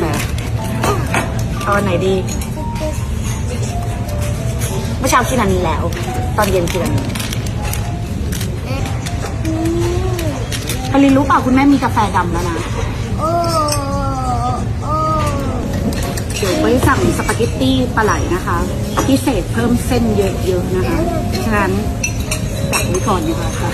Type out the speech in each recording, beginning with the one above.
แหมเอาอันไหนดีเมื่อเช้ากินอันนี้แล้ว ตอนเย็นกินอันนี้พลินรู้เปล่าคุณแม่มีกาแฟดำแล้วนะเดี๋ยวไปสั่งสปาเกตตี้ปลาไหลนะคะ พิเศษเพิ่มเส้นเยอะๆนะคะ ฉะนั้นสั่งไว้ก่อนดีกว่าค่ะ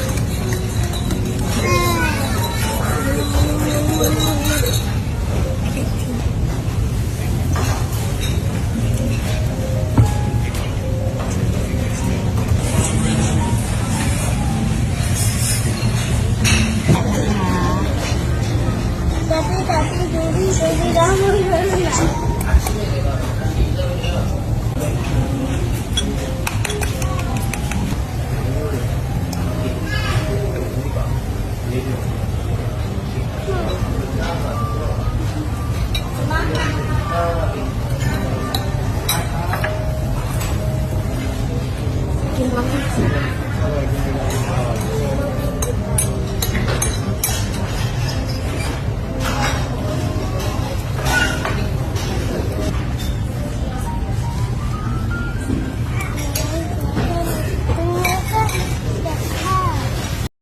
tapi tapi duri duri kamu Terima kasih.